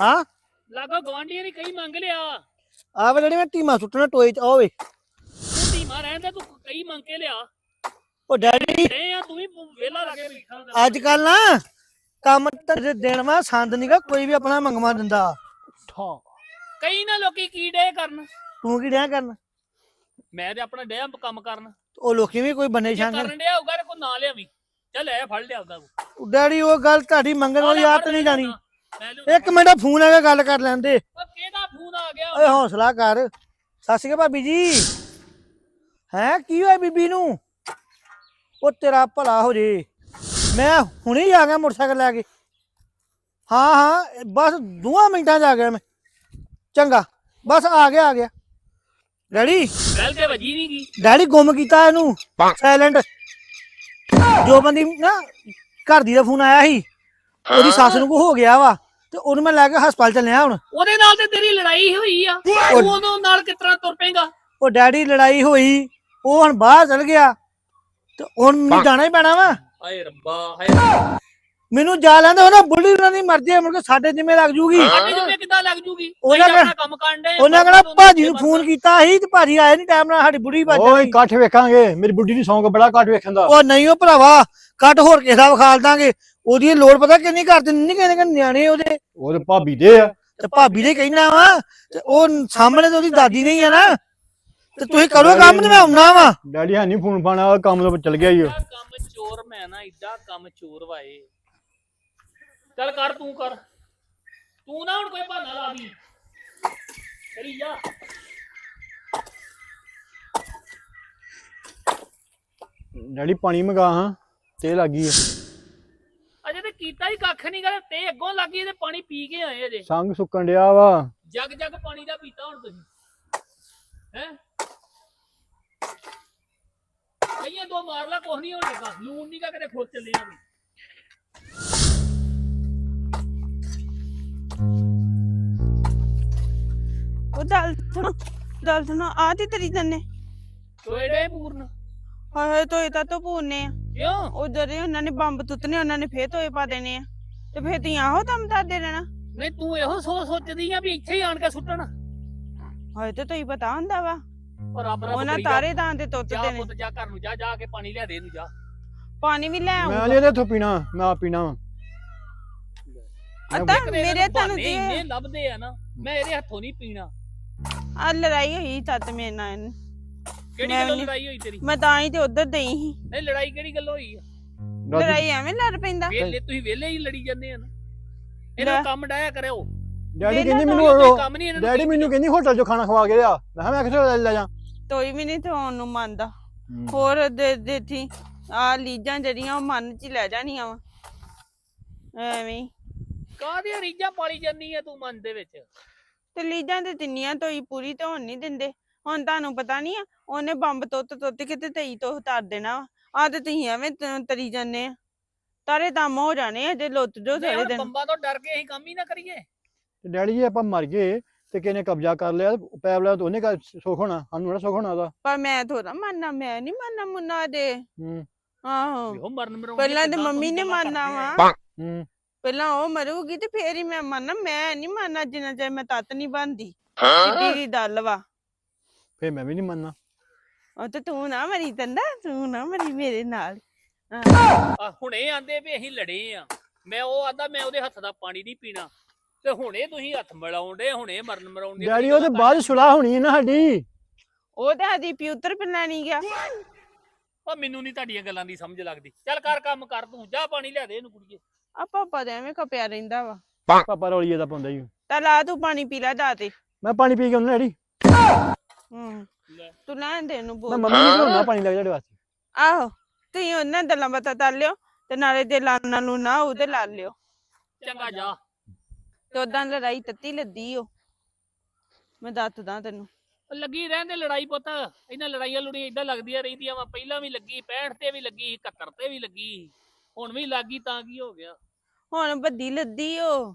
ਹਾਂ? ਲਾਗੋ ਗਵਾਂਢੀਆਂ ਨੇ ਕਈ ਮੰਗ ਲਿਆ। ਆ ਵੇ ਜਿਹੜੀ ਮੈਂ ਟੀਮਾ ਸੁੱਟਣਾ ਟੋਏ ਚ ਆਵੇ ਤੂੰ ਧੀਮਾ ਰਹਿੰਦਾ ਤੂੰ ਕਈ ਮੰਗ ਕੇ ਲਿਆ। ਉਹ ਡੈਡੀ। ਇਹ ਆ ਤੂੰ ਵੀ ਵੇਲਾ ਲਾ ਕੇ ਬੈਠਾ ਹੁੰਦਾ। ਅੱਜ ਕੱਲ ਨਾ ਕੰਮ ਤੇ ਦੇਣ ਵਾ ਸੰਦ ਨੀਗਾ ਕੋਈ ਵੀ ਆਪਣਾ ਮੰਗਵਾ ਦਿੰਦਾ। ਠਾ। ਕਈ ਨਾ ਲੋਕੀ ਕੀ ਡੇ ਕਰਨ। ਤੂੰ ਕੀ ਡਿਆ ਕਰਨ? ਮੈਂ ਤੇ ਆਪਣਾ ਡਿਆ ਕੰਮ ਕਰਨ। ਉਹ ਲੋਕੀ ਵੀ ਕੋਈ ਬੰਨੇ ਜੇ ਸ਼ਾਂਗ ਕਰਨ ਡਿਆ ਹੋਊਗਾ ਤੇ ਕੋਈ ਨਾ ਲਿਆਵੀਂ। ਚੱਲ ਐ ਫੜ ਲਿਆ ਉਹਦਾ ਡੈਡੀ ਉਹ ਗੱਲ ਤੁਹਾਡੀ ਮੰਗਣ ਵਾਲੀ ਆਦਤ ਨਹੀਂ ਜਾਣੀ। ਇੱਕ ਮਿੰਟ ਫੋਨ ਆ ਕੇ ਗੱਲ ਕਰ ਲੈਂਦੇ। ਉਹ ਕਿਹਦਾ ਫੋਨ ਆ ਗਿਆ? ਓਏ ਹੌਸਲਾ ਕਰ। ਸਤਿ ਸ਼੍ਰੀ ਅਕਾਲ ਭਾਬੀ ਜੀ। ਹੈ ਕੀ ਹੋਇਆ ਬੀਬੀ ਨੂੰ? ਉਹ ਤੇਰਾ ਭਲਾ ਹੋ ਜੇ। ਮੈਂ ਹੁਣੇ ਹੀ ਆ ਗਿਆ ਮੋਟਰਸਾਈਕਲ ਲੈ ਕੇ। ਹਾਂ ਹਾਂ ਬਸ ਦੋਆਂ ਮਿੰਟਾਂ 'ਚ ਆ ਗਿਆ ਮੈਂ। ਚੰਗਾ ਬਸ ਆ ਗਿਆ ਆ ਗਿਆ। ਡੈਡੀ? ਗੱਲ ਤੇ ਵਜੀ ਨਹੀਂ ਗਈ ਡੈਡੀ ਗੁੰਮ ਕੀਤਾ ਇਹਨੂੰ। ਸਾਇਲੈਂਟ ਜੋ ਬੰਦੀ ਨਾ ਘਰ ਦੀ ਦਾ ਫੋਨ ਆਇਆ ਸੀ। ਉਹਦੀ ਸੱਸ ਨੂੰ ਕੋ ਹੋ ਗਿਆ ਵਾ ਤੇ ਉਹਨੂੰ ਮੈਂ ਲੈ ਕੇ ਹਸਪਤਾਲ ਚੱਲਿਆ ਹੁਣ। ਉਹਦੇ ਨਾਲ ਤੇ ਤੇਰੀ ਲੜਾਈ ਹੋਈ ਆ। ਤੂੰ ਉਹਦੇ ਨਾਲ ਕਿਸ ਤਰ੍ਹਾਂ ਤੁਰ ਪੇਗਾ ਉਹ ਡੈਡੀ ਲੜਾਈ ਹੋਈ ਉਹ ਹੁਣ ਬਾਹਰ ਚਲ ਗਿਆ ਤੇ ਹੁਣ ਮੈਨੂੰ ਜਾਣਾ ਹੀ ਪੈਣਾ ਵਾ। ਹਾਏ ਰੱਬਾ ਹਾਏ ਮੈਨੂੰ ਜਾ ਲੈਂਦੇ ਉਹਨਾਂ ਬੁੱਢੀ ਉਹਨਾਂ ਦੀ ਮਰਜ਼ੀ ਹੈ ਮੁੜ ਕੇ ਸਾਡੇ ਜਿੰਮੇ ਲੱਗ ਜੂਗੀ। ਸਾਡੇ ਜਿੰਮੇ ਕਿੱਦਾਂ ਲੱਗ ਜੂਗੀ? ਉਹਨਾਂ ਕਹਿ- ਕੰਮ ਕਰਨ ਦੇ ਉਹਨਾਂ ਕਹਿੰਦਾ ਭਾਜੀ ਨੂੰ ਫੋਨ ਕੀਤਾ ਸੀ ਤੇ ਭਾਜੀ ਆਏ ਨਹੀਂ ਟਾਈਮ ਨਾਲ ਸਾਡੀ ਬੁੱਢੀ ਭੱਜ ਓਏ ਇਕੱਠ ਵੇਖਾਂਗੇ। ਮੇਰੀ ਬੁੱਢੀ ਨੂੰ ਸੌਂਕ ਬੜਾ ਇਕੱਠ ਵੇਖਣ ਦਾ। ਉਹ ਨਹੀਂ ਉਹ ਭਰਾਵਾ ਕੱਟ ਹੋਰ ਕਿਸੇ ਦਾ ਵਿਖਾਲ ਦਾਂਗੇ। ਉਹਦੀ ਲੋੜ ਪਤਾ ਕਿੰਨੀ ਕਰ ਦਿੰਦੀ ਨਹੀਂ ਕਹਿੰਦੇ ਕਿ ਨਿਆਣੇ ਉਹਦੇ। ਉਹਦੇ ਭਾਬੀ ਦੇ ਆ। ਤੇ ਭਾਬੀ ਨੇ ਕਹਿਣਾ ਵਾ ਤੇ ਉਹ ਸਾਹਮਣੇ ਤੇ ਉਹਦੀ ਦਾਦੀ ਨਹੀਂ ਆ ਨਾ। ਤੇ ਤੁਸੀਂ ਕਰੋ ਕੰਮ ਤੇ ਮੈਂ ਆਉਣਾ ਵਾ। ਡੈਡੀ ਹੈ ਨਹੀਂ ਫੋਨ ਫਾਣਾ ਕੰਮ ਤੋਂ ਚੱਲ ਗਿਆ ਈ ਉਹ। ਕੰਮ ਚੋਰ ਮੈਂ ਨਾ ਏਡਾ ਕੰਮ ਚੋਰ ਵਾਏ ਚੱਲ ਕਰ ਤੂੰ ਕਰ। ਤੂੰ ਨਾ ਹੁਣ ਕੋਈ ਬਹਾਨਾ ਲਾ ਦੀ ਕਰੀ ਜਾ। ਡੈਡੀ ਪਾਣੀ ਮੰਗਾ ਹਾਂ ਤੇ ਲੱਗੀ ਆ। ਕੀਤਾ ਹੀ ਕੱਖ ਨਹੀਂ ਗਾ ਤੇ ਅੱਗੋਂ ਲੱਗੀ ਤੇ ਪਾਣੀ ਪੀ ਕੇ ਆਏ ਅਜੇ ਸੰਗ ਸੁੱਕਣ ਡਿਆ ਵਾ। ਜਗ ਜਗ ਪਾਣੀ ਦਾ ਪੀਤਾ ਹੁਣ ਤੁਸੀਂ। ਹੈ? ਕਈਆਂ ਦੋ ਮਾਰ ਲਾ ਕੁਛ ਨਹੀਂ ਹੋਣੇਗਾ ਲੂਣ ਨਹੀਂ ਕਾ ਕਿਤੇ ਖੁਰ ਚੱਲੇ ਨਾ ਉਹ ਦਲ ਦਲ ਸੁਣੋ ਆ ਤੇ ਤਰੀ ਜੰਨੇ ਤੋੜੇ ਪੂਰਨ। ਹਾਏ ਤੋਏ ਤਾਂ ਤੋਂ ਪੂਰਨੇ ਆ। ਕਿਉਂ? ਉਹ ਜਿਹੜੇ ਉਹਨਾਂ ਨੇ ਬੰਬ ਤੁੱਤਨੇ ਉਹਨਾਂ ਨੇ ਫੇਰ ਤੋਏ ਪਾ ਦੇਣੇ ਆ। ਤੇ ਫੇਰ ਤੀ ਆਹੋ ਦਮ ਦੱਸਦੇ ਰਹਿਣਾ। ਨਹੀਂ ਤੂੰ ਇਹੋ ਸੋਚ ਸੋਚਦੀ ਆ ਵੀ ਇੱਥੇ ਹੀ ਆਣ ਕੇ ਸੁੱਟਣ। ਹਾਏ ਤੇ ਤੋਈ ਪਤਾ ਹੁੰਦਾ ਵਾ। ਪਰ ਰੱਬ ਰੱਬ ਉਹਨਾਂ ਕਰੀ ਜਾ। ਤਾਰੇ ਤਾਂ ਦੇ ਜਾ ਤੁੱਤਦੇ ਨੇ ਪੁੱਤ ਜਾ ਘਰ ਨੂੰ ਜਾ ਜਾ ਕੇ ਪਾਣੀ ਲਿਆ ਦੇ ਇਹਨੂੰ ਜਾ। ਪਾਣੀ ਵੀ ਲੈ ਮੈਂ ਆਉਂਗਾ ਨਹੀਂ ਤੋਂ ਪੀਣਾ ਮੈਂ ਆਪ ਪੀਣਾ ਵਾ। ਅੱਤਾ ਕਿਤੇ ਮੇਰੇ ਇਹਨਾਂ ਤੁਹਾਨੂੰ ਬਹਾਨੇ ਇੰਨੇ ਦੇ ਲੱਭਦੇ ਆ ਨਾ ਮੈਂ ਇਹਦੇ ਹੱਥੋਂ ਨਹੀਂ ਪੀਣਾ। ਆ ਲੜਾਈ ਹੋਈ ਤਤ ਮੇਰੇ ਨਾਲ ਇਹਨੂੰ। ਕਿਹੜੀ ਮੈਂ ਗੱਲੋਂ ਨਹੀਂ- ਲੜਾਈ ਹੋਈ ਤੇਰੀ? ਮੈਂ ਤਾਂ ਹੀ ਤੇ ਉਧਰ ਦਈ ਸੀ। ਨਹੀਂ ਲੜਾਈ ਕਿਹੜੀ ਗੱਲ ਹੋਈ ਆ? ਲੜਾਈ ਐਵੇਂ ਲੜ ਪੈਂਦਾ। ਵੇਲੇ ਤੁਸੀਂ ਵੇਲੇ ਹੀ ਲੜੀ ਜਾਂਦੇ ਆ ਨਾ। ਲੈ। ਇਹਨਾਂ ਕੰਮ ਡਾਇਆ ਕਰਿਓ। ਡੈਡੀ ਕਹਿੰਦੀ ਮੈਨੂੰ ਕੋਈ ਉਹ- ਕੰਮ ਨਹੀਂ ਇਹਨਾਂ ਨੂੰ ਡੈਡੀ ਮੈਨੂੰ ਕਹਿੰਦੀ ਹੋਟਲ 'ਚੋਂ ਖਾਣਾ ਖਵਾ ਕੇ ਲਿਆ। ਮੈਂ ਕਿਹਾ ਮੈਂ ਕਿੱਥੇ ਲੈ- ਲੈ ਜਾ। ਤੋਈ ਵੀ ਨਹੀਂ ਤੇ ਨੂੰ ਮੰਨਦਾ। ਹੋਰ ਦੇ ਦੇਤੀ। ਆ ਲੀਜਾਂ ਜਿਹੜੀਆਂ ਉਹ ਮਨ ਚ ਹੀ ਲੈ ਜਾਣੀਆਂ ਵਾ। ਐਵੇਂ ਹੀ। ਕਾਹਦੀਆਂ ਰੀਝਾਂ ਪਾਲੀ ਜਾਂਦੀ ਆ ਤੂੰ ਮਨ ਦੇ ਵਿੱਚ? ਤੇ ਲੀਜਾਂ ਤੇ ਤਿੰਨੀਆਂ ਤੋਈ ਪੂਰੀ ਤੇ ਹੋਣ ਨਹੀਂ ਦਿੰਦੇ। ਹੁਣ ਤੁਹਾਨੂੰ ਪਤਾ ਨਹੀਂ ਆ ਉਹਨੇ ਬੰਬ ਤੁੱਤ ਤੁੱਤ ਕੇ ਤੇ ਤਈ ਤੋਂ ਉਤਾਰ ਦੇਣਾ ਆ ਤੇ ਤੁਸੀਂ ਐਵੇਂ ਤ- ਤਰੀ ਜਾਂਦੇ ਆ। ਤਾਰੇ ਦਮ ਹੋ ਜਾਣੇ ਆ ਜੇ ਲੁੱਟ ਜੋ ਸਾਰੇ ਦਿਨ। ਬੰਬਾਂ ਤੋਂ ਡਰ ਕੇ ਅਸੀਂ ਕੰਮ ਹੀ ਨਾ ਕਰੀਏ। ਤੇ ਡੈਡੀ ਜੀ ਆਪਾਂ ਮਰ ਗਏ ਤੇ ਕਿਹਨੇ ਕਬਜ਼ਾ ਕਰ ਲਿਆ ਪੈਪ ਲਿਆ ਤਾਂ ਉਹਨੇ ਕਾ ਸੁੱਖ ਹੋਣਾ ਸਾਨੂੰ ਨਾ ਸੁੱਖ ਹੋਣਾ ਉਹਦਾ। ਪਰ ਮੈਂ ਥੋੜਾ ਮੰਨਣਾ ਮੈਂ ਨਹੀਂ ਮੰਨਣਾ ਮੁੰਨਾ ਦੇ ਹੂੰ। ਆਹੋ। ਇਹੋ ਮਰਨ ਮਰਾਉਣ ਪਹਿਲਾਂ ਤੇ ਮੰਮੀ ਨੇ ਮੰਨਣਾ ਵਾ। ਹੂੰ। ਪਹਿਲਾਂ ਉਹ ਮਰੂਗੀ ਤੇ ਫੇਰ ਹੀ ਮੈਂ ਮੰਨਣਾ ਮੈਂ ਨਹੀਂ ਮੰਨਣਾ ਜਿੰਨਾ ਚਿਰ ਮੈਂ ਤੱਤ ਨਹੀਂ ਬੰਦੀ ਕਿੱਡੀ ਦੀ ਦਲ ਵਾ। ਫੇਰ ਮੈਂ ਵੀ ਨਹੀਂ ਮੰਨਣਾ। ਉਹ ਤੇ ਤੂੰ ਨਾ ਮਰੀ ਤੰਦਾ ਤੂੰ ਨਾ ਮਰੀ ਮੇਰੇ ਨਾਲ। ਹਾਂ। ਆ ਹੁਣੇ ਆਂਦੇ ਵੀ ਅਸੀਂ ਲੜੇ ਆ। ਮੈਂ ਉਹ ਆਂਦਾ ਮੈਂ ਉਹਦੇ ਹੱਥ ਦਾ ਪਾਣੀ ਨਹੀਂ ਪੀਣਾ। ਤੇ ਹੁਣੇ ਤੁਸੀਂ ਹੱਥ ਮਿਲਾਉਂਦੇ ਹੁਣੇ ਮਰਨ ਮਰਾਉਣ ਦੀਆਂ ਡੈਡੀ ਉਹਦੇ ਬਾਅਦ ਸੁਲਾਹ ਹੋਣੀ ਹੈ ਨਾ ਸਾਡੀ। ਉਹ ਤੇ ਆਦੀ ਪਿਉਤਰ ਪਿੰਨਾ ਨਹੀਂ ਗਿਆ। ਉਹ ਮੈਨੂੰ ਨਹੀਂ ਤੁਹਾਡੀਆਂ ਗੱਲਾਂ ਦੀ ਸਮਝ ਲੱਗਦੀ। ਚੱਲ ਕਰ ਕੰਮ ਕਰ ਤੂੰ ਜਾ ਪਾਣੀ ਲਿਆ ਦੇ ਇਹਨੂੰ ਕੁੜੀਏ। ਆ ਪਾਪਾ ਦੇ ਐਵੇਂ ਕਪਿਆ ਰਹਿੰਦਾ ਵਾ। ਪਾਪਾ ਰੌਲੀਏ ਦਾ ਪਾਉਂਦਾ ਹੀ ਤਾਂ ਲਾ ਤੂੰ ਪਾਣੀ ਪੀ ਲੈ ਜਾ ਤੇ ਮੈਂ ਪਾਣੀ ਪੀ ਕੇ ਆਉਣਾ ਡੈਡੀ। ਹੂੰ ਲੈ। ਤੂੰ ਲੈਣ ਦੇ ਨੂੰ ਮੈਂ ਬੋਲ ਮੰਮੀ ਨੂੰ ਬਣਾਉਣਾ ਪਾਣੀ ਲੱਗ ਤੁਹਾਡੇ ਵਾਸਤੇ। ਆਹੋ ਤੁਸੀਂ ਉਹਨਾਂ ਗੱਲਾਂ ਬਾਤਾਂ ਕਰ ਲਿਓ ਤੇ ਨਾਲੇ ਜੇ ਲਾਣਾ ਨੂੰ ਨਾ ਉਹਦੇ ਲਾ ਲਿਓ। ਚੰਗਾ ਜਾ। ਤੇ ਉਦਾਂ ਲੜਾਈ ਤੱਤੀ ਲੱਦੀ ਓ। ਮੈਂ ਦੱਸਦਾ ਤੈਨੂੰ। ਉਹ ਲੱਗੀ ਰਹਿੰਦੇ ਲੜਾਈ ਪੁੱਤ। ਇਹਨਾਂ ਲੜਾਈਆਂ ਲੁੜੀਆਂ ਇਦਾਂ ਲੱਗਦੀਆਂ ਰਹਿੰਦੀਆਂ ਵਾ। ਪਹਿਲਾਂ ਵੀ ਲੱਗੀ 65 ਤੇ ਵੀ ਲੱਗੀ 71 ਤੇ ਵੀ ਲੱਗੀ। ਹੁਣ ਵੀ ਲੱਗੀ ਤਾਂ ਕੀ ਹੋ ਗਿਆ। ਹੁਣ ਵੱਡੀ ਲੱਦੀ ਓ।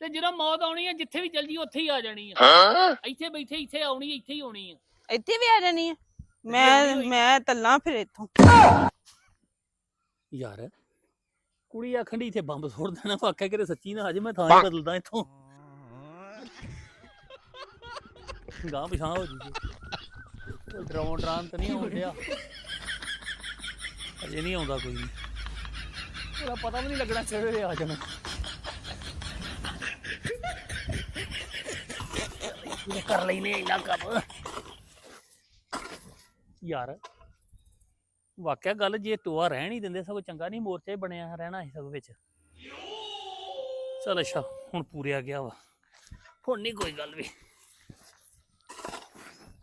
ਤੇ ਜਦੋਂ ਮੌਤ ਆਉਣੀ ਹੈ ਜਿੱਥੇ ਵੀ ਚਲ ਜੀ ਉੱਥੇ ਹੀ ਆ ਜਾਣੀ ਆ। ਇੱਥੇ ਬੈਠੇ ਇੱਥੇ ਆਉਣੀ ਇੱਥੇ ਹੀ ਆਉਣੀ ਆ। ਇੱਥੇ ਵੀ ਆ ਜਾਣੀ ਆ। ਮੈਂ ਹੋਈ। ਮੈਂ ਤੱਲਾਂ ਫਿਰ ਇੱਥੋਂ। ਯਾਰ ਕੁੜੀ ਆਖਣ ਦੀ ਇੱਥੇ ਬੰਬ ਸੁੱਟ ਦੇਣਾ ਵਾਕਿਆ ਕਿਤੇ ਸੱਚੀ ਨਾ ਅਜੇ ਮੈਂ ਥਾਂ ਹੀ ਬਦਲਦਾ ਇੱਥੋਂ। ਗਾਂ ਪਿਛਾਂ ਹੋ ਜੂਗੀ। ਕੋਈ ਡਰਾਉਣ ਡਰਾਂ ਤਾਂ ਨਹੀਂ ਆਉਂਦਿਆ ਅਜੇ ਨਹੀਂ ਆਉਂਦਾ ਕੋਈ ਉਹਦਾ ਪਤਾ ਵੀ ਨਹੀਂ ਲੱਗਣਾ ਕਿਹੜੇ ਵੇਲੇ ਆ ਜਾਣਾ। ਇਹ ਕਰ ਲੈਨੇ ਇੰਨਾ ਕੰਮ। ਯਾਰ, ਵਾਕਿਆ ਗੱਲ ਜੇ ਟੋਆ ਰਹਿਣ ਹੀ ਦਿੰਦੇ, ਸਗੋਂ ਚੰਗਾ ਨਹੀਂ ਮੋਰਚਾ ਹੀ ਬਣਿਆ ਰਹਿਣਾ ਸੀ ਸਗੋਂ ਵਿੱਚ। ਚਲ ਅੱਛਾ, ਹੁਣ ਪੂਰਿਆ ਗਿਆ ਵਾ। ਹੁਣ ਨਹੀਂ ਕੋਈ ਗੱਲ ਵੀ।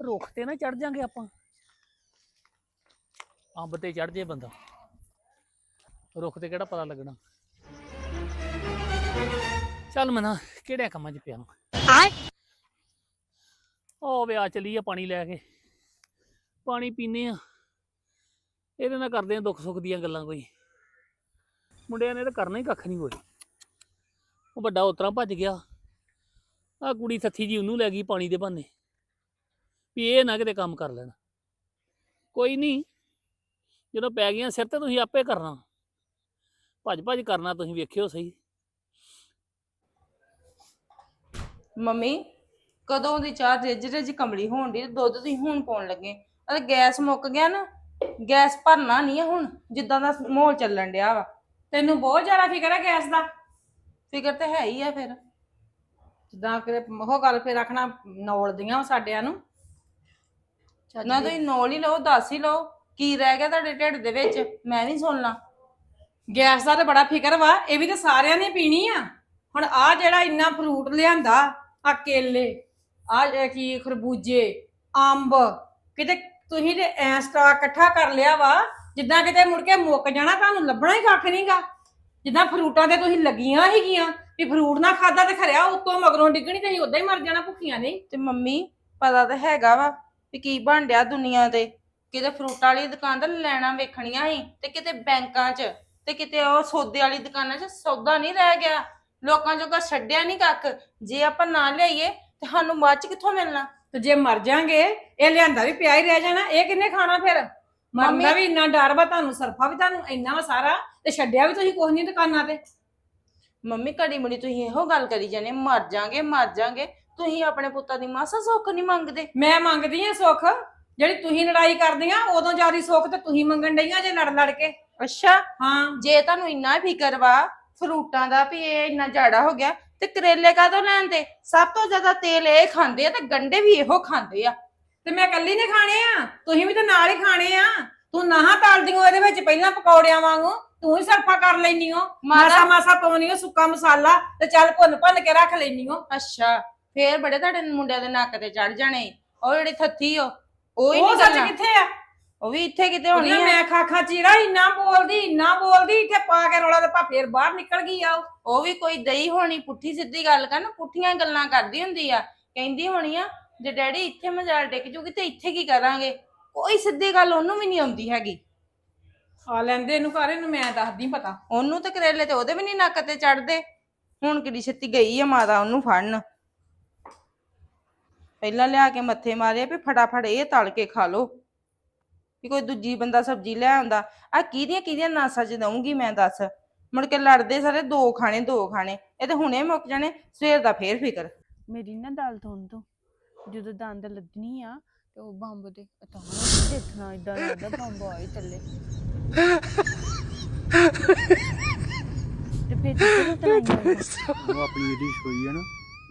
ਰੁੱਖ ਤੇ ਨਾ ਚੜ ਜਾਾਂਗੇ ਆਪਾਂ। ਅੰਬ ਤੇ ਚੜ ਜੇ ਬੰਦਾ। ਰੁੱਖ ਤੇ ਕਿਹੜਾ ਪਤਾ ਲੱਗਣਾ। ਚੱਲ ਮਨਾ ਕਿਹੜੇ ਕੰਮਾਂ 'ਚ ਪਿਆ ਨੂੰ ਉਹ ਵੇ ਆ ਚਲੀ ਆ ਪਾਣੀ ਲੈ ਕੇ। ਪਾਣੀ ਪੀਨੇ ਆ। ਇਹਦੇ ਨਾਲ ਕਰਦੇ ਆ ਦੁੱਖ ਸੁੱਖ ਦੀਆਂ ਗੱਲਾਂ ਕੋਈ। ਮੁੰਡਿਆਂ ਨੇ ਤਾਂ ਕਰਨਾ ਹੀ ਕੱਖ ਨਹੀਂ ਕੋਈ। ਉਹ ਵੱਡਾ ਉਤਰਾ ਭੱਜ ਗਿਆ। ਆ ਕੁੜੀ ਥੱਥੀ ਜੀ ਉਹਨੂੰ ਲੈ ਗਈ ਪਾਣੀ ਦੇ ਬਹਾਨੇ। ਵੀ ਇਹ ਨਾ ਕਿਤੇ ਕੰਮ ਕਰ ਲੈਣ। ਕੋਈ ਨਹੀਂ। ਜਦੋਂ ਪੈ ਗਈਆਂ ਸਿਰ ਤੇ ਤੁਸੀਂ ਆਪੇ ਕਰਨਾ। ਭੱਜ ਭੱਜ ਕਰਨਾ ਤੁਸੀਂ ਵੇਖਿਓ ਸਹੀ। ਮੰਮੀ ਕਦੋਂ ਦੀ ਚਾਹ ਰਿੱਝ ਰਿੱਝ ਕਮਲੀ ਹੋਣ ਦੀ ਦੁੱਧ ਤੁਸੀਂ ਹੁਣ ਪਾਉਣ ਲੱਗੇ। ਅਰੇ ਗੈਸ ਮੁੱਕ ਗਿਆ ਨਾ ਗੈਸ ਭਰਨਾ ਨਹੀਂ ਹੈ ਹੁਣ ਜਿੱਦਾਂ ਦਾ ਮਾਹੌਲ ਚੱਲਣ ਡਿਆ ਵਾ। ਤੈਨੂੰ ਬਹੁਤ ਜ਼ਿਆਦਾ ਫਿਕਰ ਹੈ ਗੈਸ ਦਾ। ਫਿਕਰ ਤੇ ਹੈ ਹੀ ਆ ਫਿਰ। ਜਿੱਦਾਂ ਕਿ ਉਹ ਗੱਲ ਫੇਰ ਆਖਣਾ ਨੌਲਦੀਆਂ ਸਾਡਿਆਂ ਨੂੰ। ਨਾ ਤੁਸੀਂ ਨੋਲ ਹੀ ਲਓ ਦੱਸ ਹੀ ਲਓ ਕੀ ਰਹਿ ਗਿਆ ਤੁਹਾਡੇ ਢਿੱਡ ਦੇ ਵਿੱਚ ਮੈਂ ਵੀ ਸੁਣ ਲਾਂ ਗੈਸ ਦਾ ਤੇ ਬੜਾ ਫਿਕਰ ਵਾ ਇਹ ਵੀ ਤੇ ਸਾਰਿਆਂ ਨੇ ਪੀਣੀ ਆ। ਹੁਣ ਆ ਜਿਹੜਾ ਇੰਨਾ ਫਰੂਟ ਲਿਆਂਦਾ ਆ ਕੇਲੇ। ਆ ਕੀ ਖਰਬੂਜੇ, ਅੰਬ, ਕਿਤੇ ਤੁਸੀਂ ਤੇ ਐ ਸਟਾਕ ਇਕੱਠਾ ਕਰ ਲਿਆ ਵਾ, ਜਿੱਦਾਂ ਕਿਤੇ ਮੁੜ ਕੇ ਮੁੱਕ ਜਾਣਾ, ਤੁਹਾਨੂੰ ਲੱਭਣਾ ਹੀ ਕੱਖ ਨਹੀਂਗਾ ਜਿੱਦਾਂ ਫਰੂਟਾਂ ਤੇ ਤੁਸੀਂ ਲੱਗੀਆਂ ਹੀਗੀਆਂ ਵੀ ਫਰੂਟ ਨਾ ਖਾਦਾ ਤੇ ਖਰਿਆ ਉੱਤੋਂ ਮਗਰੋਂ ਡਿੱਗਣੀ ਤੇ ਅਸੀਂ ਉਦਾਂ ਹੀ ਮਰ ਜਾਣਾ ਭੁੱਖੀਆਂ ਨਹੀਂ। ਤੇ ਮੰਮੀ, ਪਤਾ ਤਾਂ ਹੈਗਾ ਵਾ ਵੀ ਕੀ ਬਣ ਡਿਆ ਦੁਨੀਆ ਤੇ। ਕਿਤੇ ਫਰੂਟਾਂ ਵਾਲੀ ਦੁਕਾਨ ਤੇ ਲੈਣਾ ਵੇਖਣੀਆਂ ਸੀ, ਤੇ ਕਿਤੇ ਬੈਂਕਾਂ 'ਚ, ਤੇ ਕਿਤੇ ਉਹ ਸੌਦੇ ਵਾਲੀ ਦੁਕਾਨਾਂ 'ਚ ਸੌਦਾ ਨਹੀਂ ਰਹਿ ਗਿਆ। ਲੋਕਾਂ ਜੋਗਾ ਛੱਡਿਆ ਨਹੀਂ ਕੱਖ। ਜੇ ਆਪਾਂ ਨਾ ਲਿਆਈਏ ਤੇ ਸਾਨੂੰ ਬਾਅਦ 'ਚ ਕਿੱਥੋਂ ਮਿਲਣਾ? ਤੇ ਜੇ ਮਰ ਜਾਾਂਗੇ ਇਹ ਲਿਆਂਦਾ ਵੀ ਪਿਆ ਹੀ ਰਹਿ ਜਾਣਾ ਇਹ ਕਿੰਨੇ ਖਾਣਾ ਫਿਰ? ਮਰਨ ਦਾ ਵੀ ਇੰਨਾ ਡਰ ਵਾ ਤੁਹਾਨੂੰ ਸਰਫਾ ਵੀ ਤੁਹਾਨੂੰ ਇੰਨਾ ਵਾ ਸਾਰਾ ਤੇ ਛੱਡਿਆ ਵੀ ਤੁਸੀਂ ਕੁਝ ਨਹੀਂ ਦੁਕਾਨਾਂ ਤੇ। ਮੰਮੀ ਘੜੀ ਮੁੜੀ ਤੁਸੀਂ ਇਹੋ ਗੱਲ ਕਰੀ ਜਾਂਦੇ ਮਰ ਜਾਾਂਗੇ ਮਰ ਜਾਾਂਗੇ ਤੁਸੀਂ ਆਪਣੇ ਪੁੱਤਾਂ ਦੀ ਮਾਸਾ ਸੁੱਖ ਨਹੀਂ ਮੰਗਦੇ। ਮੈਂ ਮੰਗਦੀ ਆ ਸੁੱਖ ਜਿਹੜੀ ਤੁਸੀਂ ਲੜਾਈ ਕਰਦੀਆਂ ਉਦੋਂ ਜਿਆਦੀ ਸੁੱਖ ਤੇ ਤੁਸੀਂ ਮੰਗਣ ਡਈਆਂ ਜੇ ਲੜ ਲੜ ਕੇ। ਅੱਛਾ ਹਾਂ। ਜੇ ਤੁਹਾਨੂੰ ਇੰਨਾ ਫਿਕਰ ਵਾ ਫਰੂਟਾਂ ਦਾ ਵੀ ਇਹ ਇੰਨਾ ਜਾੜਾ ਹੋ ਗਿਆ ਤੇ ਕਰੇਲੇ ਕਾਹਦੋਂ ਲੈਂਦੇ? ਸਭ ਤੋਂ ਜ਼ਿਆਦਾ ਤੇਲ ਇਹ ਖਾਂਦੇ ਆ ਤੇ ਗੰਡੇ ਵੀ ਇਹੋ ਖਾਂਦੇ ਆ। ਤੇ ਮੈਂ ਇਕੱਲੀ ਨੇ ਖਾਣੇ ਆ? ਤੁਸੀਂ ਵੀ ਤਾਂ ਨਾਲ ਹੀ ਖਾਣੇ ਆ। ਤੂੰ ਨਾਹਾਂ ਤਾਲਦੀਆਂ ਇਹਦੇ ਵਿੱਚ ਪਹਿਲਾਂ ਪਕੌੜਿਆਂ ਵਾਂਗੂ। ਤੂੰ ਹੀ ਸਰਫਾ ਕਰ ਲੈਨੀ ਹੋ ਮਾਸਾ ਮਾਸਾ ਪਾਉਣੀ ਹੋ ਸੁੱਕਾ ਮਸਾਲਾ ਤੇ ਚੱਲ ਭੁੰਨ ਭੰਨ ਕੇ ਰੱਖ ਲੈਨੀ ਹੋ ਅੱਛਾ ਫੇਰ ਬੜੇ ਤੁਹਾਡੇ ਮੁੰਡਿਆਂ ਦੇ ਨੱਕ ਤੇ ਚੜ ਜਾਣੇ। ਉਹ ਜਿਹੜੀ ਥੱਥੀ ਉਹ ਉਹ ਹੀ ਉਹ ਨਹੀਂ ਸੱਚ ਗੱਲਾਂ। ਕਿੱਥੇ ਆ? ਉਹ ਵੀ ਇੱਥੇ ਕਿਤੇ ਹੋਣੀ ਉਹਨੇ ਆ। ਮੈਂ ਖਾਖਾ ਚੀਰਾ ਇੰਨਾ ਬੋਲਦੀ ਇੰਨਾ ਬੋਲਦੀ ਇੱਥੇ ਪਾ ਕੇ ਰੋਲਾ ਤੇ ਪਾ ਫੇਰ ਬਾਹਰ ਨਿਕਲ ਗਈ ਆ ਉਹ। ਉਹ ਵੀ ਕੋਈ ਦਈ ਹੋਣੀ ਪੁੱਠੀ ਸਿੱਧੀ ਗੱਲ ਕਰਨ ਪੁੱਠੀਆਂ ਗੱਲਾਂ ਕਰਦੀ ਹੁੰਦੀ ਆ। ਕਹਿੰਦੀ ਹੋਣੀ ਆ ਜੇ ਡੈਡੀ ਇੱਥੇ ਮਜਾਲ ਟਿਕ ਜੂਗੀ ਤੇ ਇੱਥੇ ਕੀ ਕਰਾਂਗੇ? ਕੋਈ ਸਿੱਧੀ ਗੱਲ ਉਹਨੂੰ ਵੀ ਨਹੀਂ ਆਉਂਦੀ ਹੈਗੀ। ਆ ਲੈਂਦੇ ਇਹਨੂੰ ਘਰ ਇਹਨੂੰ ਮੈਂ ਦੱਸਦੀ ਪਤਾ। ਉਹਨੂੰ ਤੇ ਕਰੇਲੇ ਤੇ ਉਹਦੇ ਵੀ ਨਹੀਂ ਨੱਕ ਤੇ ਚੜਦੇ। ਹੁਣ ਕਿੱਡੀ ਛੇਤੀ ਗਈ ਆ ਮਾਤਾ ਉਹਨੂੰ ਫੜਨ। ਪਹਿਲਾਂ ਲਿਆ ਕੇ ਮੱਥੇ ਮਾਰਿਆ ਵੀ ਫਟਾਫਟ ਇਹ ਤਲ ਕੇ ਖਾ ਲੋ ਵੀ ਕੋਈ ਦੂਜੀ ਬੰਦਾ ਸਬਜ਼ੀ ਲੈ ਆਉਂਦਾ। ਆ ਕਿਹਦੀਆਂ ਕਿਹਦੀਆਂ ਨਾਸਾਂ ਚ ਦਊਂਗੀ ਮੈਂ ਦੱਸ। ਮੁੜ ਕੇ ਲੜਦੇ ਸਾਰੇ ਦੋ ਖਾਣੇ ਦੋ ਖਾਣੇ। ਇਹ ਤੇ ਹੁਣੇ ਮੁੱਕ ਜਾਣੇ ਸਵੇਰ ਦਾ ਫੇਰ ਫਿਕਰ। ਮੇਰੀ ਨਾ ਗੱਲ ਸੁਣ ਤੂੰ ਜਦੋਂ ਦੰਦ ਲੱਦਣੀ ਆ ਤੇ ਉਹ ਬੰਬ ਦੇ ਤਾਂ ਦੇਖਣਾ ਇਦਾਂ ਲੱਗਦਾ ਬੰਬ ਆਏ ਥੱਲੇ ਤੇ ਫਿਰ ਕਿਹਨੂੰ ਤਰਾਈਆਂ ਉਹ ਆਪਣੀ ਜਿਹੜੀ ਸੋਈ ਆ ਨਾ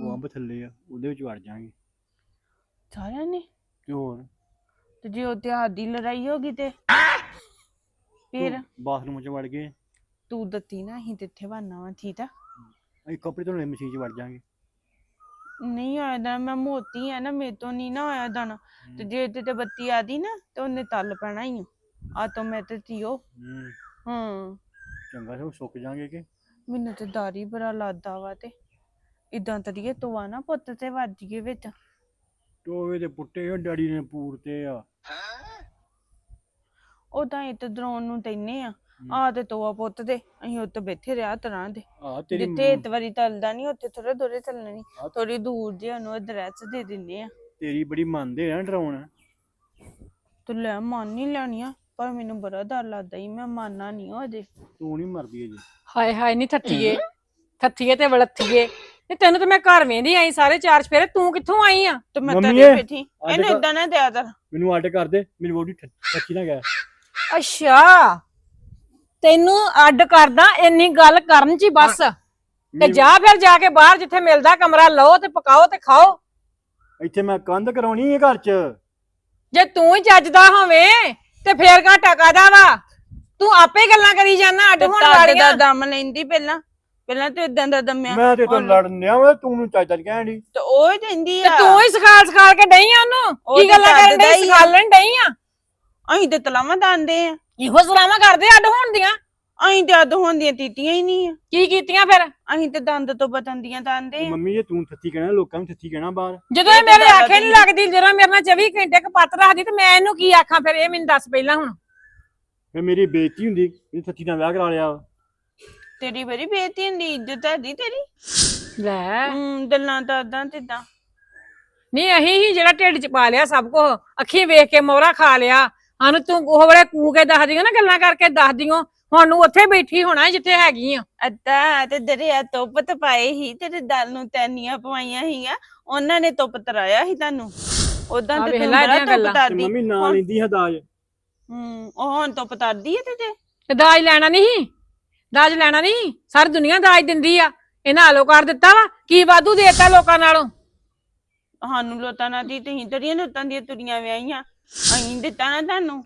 ਉਹ ਅੰਬ ਥੱਲੇ ਆ ਉਹਦੇ ਵਿੱਚ ਵੜ ਜਾਾਂਗੇ ਸਾਰਿਆਂ ਨੇ? ਤੇ ਹੋਰ? ਤੇ ਜੇ ਉਹ ਹੱਥ ਦੀ ਲੜਾਈ ਹੋ ਗਈ ਤੇ ਫਿਰ ਬਾਥਰੂਮ ਚ ਵੜ ਗਏ ਤੂੰ ਦਿੱਤੀ ਨਾ ਅਸੀਂ ਤੇ ਇੱਥੇ ਬਣਨਾ ਵਾ ਠੀਕ ਆ? ਅਸੀਂ ਕੱਪੜੇ ਧੋਣ ਵਾਲੀ ਮਸ਼ੀਨ ਚ ਵੜ ਜਾਾਂਗੇ ਨਹੀਂ ਹੋਇਆ ਦਾ ਮੈਂ ਮੋਤੀ ਆ ਨਾ ਮੇਰੇ ਤੋਂ ਨਹੀਂ ਨਾ ਹੋਇਆ ਦਾਣਾ। ਤੇ ਜੇ ਤੇ ਤੇ ਬੱਤੀ ਆਦੀ ਨਾ ਤੇ ਉਹਨੇ ਤਲ ਪੈਣਾ ਹੀ ਆ। ਆ ਤੋਂ ਮੈਂ ਤੇ ਤੀਓ ਹੂੰ। ਹਾਂ। ਚੰਗਾ ਸੋ ਸੁੱਕ ਜਾਾਂਗੇ ਕਿ? ਮੈਨੂੰ ਤੇ ਹੀ ਬੜਾ ਲੱਗਦਾ ਵਾ ਤੇ। ਇਦਾਂ ਤਰੀਏ ਤੋਆ ਨਾ ਪੁੱਤ ਤੇ ਵੱਜ ਗਏ ਵਿੱਚ। ਟੋਵੇ ਦੇ ਪੁੱਟੇ ਆ ਡੈਡੀ ਨੇ ਪੂਰਤੇ ਆ। ਉਦਾਂ ਇਹ ਤੇ ਡਰਾਉਣ ਨੂੰ ਤੈਨੇ ਆ। ਆ ਤੇ ਤੋਆ ਪੁੱਤ ਦੇ ਅਸੀਂ ਉੱਤੇ ਬੈਠੇ ਰਿਆ ਤਰ੍ਹਾਂ ਦੇ। ਆ ਤੇਰੀ ਜਿੱਥੇ ਇੱਕ ਵਾਰੀ ਤਲਦਾ ਨਹੀਂ ਉੱਥੇ ਥੋੜੇ ਥੋੜੇ ਚੱਲਣੀ। ਥੋੜੀ ਦੂਰ ਜੇ ਉਹਨੂੰ ਐਡਰੈਸ ਦੇ ਦਿੰਨੇ ਆ। ਤੇਰੀ ਬੜੀ ਮੰਨਦੇ ਆ ਨਾ ਡਰਾਉਣ। ਤੂੰ ਲੈ ਮੰਨ ਨਹੀਂ ਲੈਣੀਆਂ ਪਰ ਮੈਨੂੰ ਬੜਾ ਡਰ ਲੱਗਦਾ ਈ ਮੈਂ ਮੰਨਣਾ ਨਹੀਂ ਉਹ ਅਜੇ। ਤੂੰ ਨਹੀਂ ਮਰਦੀ ਅਜੇ। ਹਾਏ ਹਾਏ ਨਹੀਂ ਥੱਥੀਏ। ਥੱਥੀਏ ਤੇ ਵਲੱਥੀਏ। ਤੇ ਤੈਨੂੰ ਤੇ ਮੈਂ ਘਰ ਵੇਂਦੀ ਆਈ ਸਾਰੇ ਚਾਰ ਚਫੇਰੇ ਤੂੰ ਕਿੱਥੋਂ ਆਈ ਆ? ਤੇ ਮੈਂ ਮੰਮੀ ਤੇਰੇ ਇਹ- ਬੈਠੀ। ਇਹਨੂੰ ਇਦਾਂ ਨਾ ਦਿਆ ਕਰ। ਮੈਨੂੰ ਅੱਡ ਕਰ ਦੇ ਮੇਰੀ ਬੋਡੀ ਠੱਕੀ ਨਾ ਗਿਆ ਅੱਛਾ। ਤੈਨੂੰ ਅੱਡ ਕਰਦਾ ਇੰਨੀ ਗੱਲ ਕਰਨ ਚ ਹੀ ਬਸ। ਤੇ ਜਾ ਫਿਰ ਜਾ ਕੇ ਬਾਹਰ ਜਿੱਥੇ ਮਿਲਦਾ ਕਮਰਾ ਲਓ ਤੇ ਪਕਾਓ ਤੇ ਖਾਓ। ਇੱਥੇ ਮੈਂ ਕੰਧ ਕਰਾਉਣੀ ਹੈ ਘਰ 'ਚ। ਜੇ ਤੂੰ ਹੀ ਚੱਜਦਾ ਹੋਵੇਂ ਤੇ ਫੇਰ ਘਾਟਾ ਕਾਦਾ ਵਾ? ਤੂੰ ਆਪੇ ਗੱਲਾਂ ਕਰੀ ਜਾਣਾ ਅੱਡ ਤੇ ਹੋਣ ਤੁਹਾਡੇ ਦਾ ਵਾਲੀਆਂ ਦਮ ਲੈਂਦੀ ਪਹਿਲਾਂ। ਪਹਿਲਾਂ ਤੇ ਇਦਾਂ ਦਾ ਦਮਿਆ ਮੈਂ ਤੇ ਤੋਂ ਹੁਣ- ਲੜਨ ਡਿਆ ਵਾ ਤੂੰ ਮੈਨੂੰ ਚੱਜ ਕਹਿਣ ਦੀ ਤੇ ਉਹ ਹੀ ਦਿੰਦੀ ਤੇ ਆ। ਤੂੰ ਹੀ ਸਿਖਾਲ ਸਿਖਾਲ ਕੇ ਡਈ ਆ ਉਹਨੂੰ? ਉਹ ਕੀ ਤੇ ਗੱਲਾਂ ਕਰਨ ਚੱਜਦਾ ਡਈ ਹੀ ਆ। ਸਿਖਾਲਣ ਡਈ ਆ? ਅਸੀਂ ਤੇ ਤਲਾਵਾਂ ਦਾਂਦੇ ਆ। ਇਹੋ ਸਲਾਮਾਂ ਕਰਦੇ ਅੱਡ ਹੋਣ ਦੀਆਂ? ਅਸੀਂ ਤੇ ਅੱਧ ਹੁੰਦੀਆਂ ਤੀਤੀਆਂ ਹੀ ਨਹੀਂ ਆ। ਕੀ ਕੀਤੀਆਂ ਫਿਰ? ਅਸੀਂ ਤੇ ਦੰਦ ਤੋਂ ਬਤੰਦੀਆਂ ਦਾਂਦੇ ਆ। ਮੰਮੀ ਜੇ ਤੂੰ ਥੱਥੀ ਕਹਿਣਾ ਲੋਕਾਂ ਨੂੰ ਥੱਥੀ ਕਹਿਣਾ ਬਾਹਰ। ਜਦੋਂ ਇਹ ਇਹ ਤਾਂ ਮੇਰੇ ਗੱਲ ਆਖੇ ਨਹੀਂ ਲੱਗਦੀ ਜਦੋਂ ਮੇਰੇ ਨਾਲ 24 ਘੰਟੇ ਕਪੱਤ ਰੱਖਦੀ ਤੇ ਮੈਂ ਇਹਨੂੰ ਕੀ ਆਖਾਂ ਫਿਰ? ਇਹ ਮੈਨੂੰ ਦੱਸ ਪਹਿਲਾਂ ਹੁਣ। ਫੇ ਮੇਰੀ ਬੇਇੱਜ਼ਤੀ ਹੁੰਦੀ ਇਹ ਥੱਥੀ ਨਾਲ ਵਿਆਹ ਕਰਾ ਲਿਆ। ਵਾ। ਤੇਰੀ ਬੜੀ ਬੇਇੱਜ਼ਤੀ ਹੁੰਦੀ ਇੱਜ਼ਤ ਹੈ ਤੇਰੀ? ਲੈ। ਹੂੰ ਗੱਲਾਂ ਤਾਂ ਦਾਂ ਤਿੱਦਾਂ ਨਹੀਂ ਅਹੀਂ ਹੀ ਜਿਹੜਾ ਢਿੱਡ ਚ ਪਾ ਲਿਆ ਸਭ ਕੁਝ ਅੱਖੀ ਵੇਖ ਕੇ ਮੋਹਰਾ ਖਾ ਲਿਆ। ਸਾਨੂੰ ਤੂੰ ਉਹ ਵੇਲੇ ਕੂ ਕੇ ਦੱਸ ਦਿਓ ਨਾ ਗੱਲਾਂ ਕਰਕੇ ਦੱਸ ਦਿਓ ਹੁਣ ਨੂੰ ਉੱਥੇ ਬੈਠੀ ਹੋਣਾ ਜਿੱਥੇ ਹੈਗੀ ਆ। ਅੱਤਾ ਤੇ ਦਰਿਆ ਤੁੱਪ ਤਪਾਏ ਹੀ ਤੇਰੇ ਦਲ ਨੂੰ ਤੈਨੀਆਂ ਪਵਾਈਆਂ ਸੀਗੀਆਂ। ਉਹਨਾਂ ਨੇ ਤੁੱਪ ਤਰਾਇਆ ਸੀ ਤੁਹਾਨੂੰ। ਉਦਾਂ ਤੇ ਵੇਖ ਤੂੰ ਲੈ ਬੜਾ ਇਹਦੀਆਂ ਗੱਲਾਂ। ਤੇ ਮੰਮੀ ਨਾ ਹੁਣ- ਲੈਂਦੀ ਹੈ ਉਹ ਹੁਣ ਤੁੱਪ ਤਰਦੀ ਹੈ ਤੇ ਤੇ ਤੇ ਦਾਜ ਲੈਣਾ ਨਹੀਂ ਦਾਜ ਲੈਣਾ ਨਹੀਂ ਸਾਰੀ ਦੁਨੀਆ ਦਾਜ ਦਿੰਦੀ ਆ। ਇਹਨਾਂ ਆਲੋ ਕਰ ਦਿੱਤਾ ਵਾ ਕੀ ਵਾਧੂ ਦੇਤਾ ਲੋਕਾਂ ਨਾਲੋਂ? ਸਾਨੂੰ ਲੋਤਾਂ ਨਾ ਦੀ ਤੁਸੀਂ ਤੇਰੀਆਂ ਲੋਤਾਂ ਦੀਆਂ ਤੁਰੀਆਂ ਵਿਆਹੀਆਂ ਅਸੀਂ ਦਿੱਤਾ ਨਾ ਤੁਹਾਨੂੰ।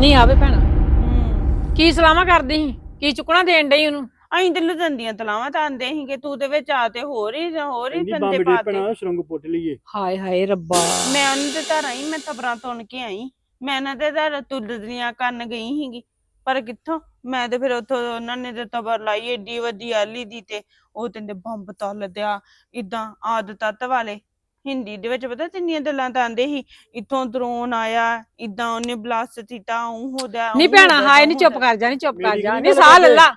ਨਹੀਂ ਆਵੇ ਭੈਣਾ। ਹੂੰ। ਕੀ ਸਲਾਮਾ ਕਰਦੀ ਸੀ? ਕੀ ਚੁੱਕਣਾ ਦੇਣ ਡਈ ਉਹਨੂੰ? ਅਸੀਂ ਤੇ ਲੁਧੰਦੀਆਂ ਤਲਾਵਾਂ ਤਾਂ ਆਂਦੇ ਸੀਗੇ ਤੂੰ ਦੇ ਵਿੱਚ ਆ ਤੇ ਹੋਰ ਹੀ ਹੋਰ ਹੀ ਬੰਦੇ ਬੰਬ ਪਾਤੇ। ਡੇਪਣਾ ਸੁਰੰਗ ਪੁੱਟ ਲਈਏ। ਹਾਏ ਹਾਏ ਰੱਬਾ। ਮੈਂ ਉਹਨੂੰ ਤੇ ਧਾਰਾਂ ਹੀ ਮੈਂ ਤਬਰਾਂ ਤੁੰਨ ਕੇ ਆਈ। ਮੈਂ ਨਾ ਤੇ ਧਾਰਾਂ ਤੁਲਦੀਆਂ ਕਰਨ ਗਈ ਸੀਗੀ ਪਰ ਕਿੱਥੋਂ? ਮੈਂ ਤੇ ਫਿਰ ਉੱਥੋਂ ਉਹਨਾਂ ਨੇ ਤੇ ਤਬਰ ਲਾਈ ਏਡੀ ਵੱਡੀ ਆਲੀ ਦੀ ਤੇ ਉਹ ਤੇ ਬੰਬ ਤਲ ਦਿਆ ਇਦਾਂ ਆਦਤ ਵਾਲੇ। ਹਿੰਦੀ ਦੇ ਵਿੱਚ ਪਤਾ ਕਿੰਨੀਆਂ ਗੱਲਾਂ ਤਾਂ ਆਂਦੇ ਸੀ ਇੱਥੋਂ ਡਰੋਨ ਆਇਆ ਇਦਾਂ ਉਹਨੇ ਬਲਾਸਟ ਕੀਤਾ ਉਹ ਹੋ ਗਿਆ ਨਹੀਂ ਭੈਣਾ ਹਾਏ ਨਹੀਂ ਚੁੱਪ। ਕਰ ਜਾ ਨਹੀਂ ਚੁੱਪ ਕਰ ਜਾ ਨਹੀਂ ਸਾਹ। ਲੱਲਾ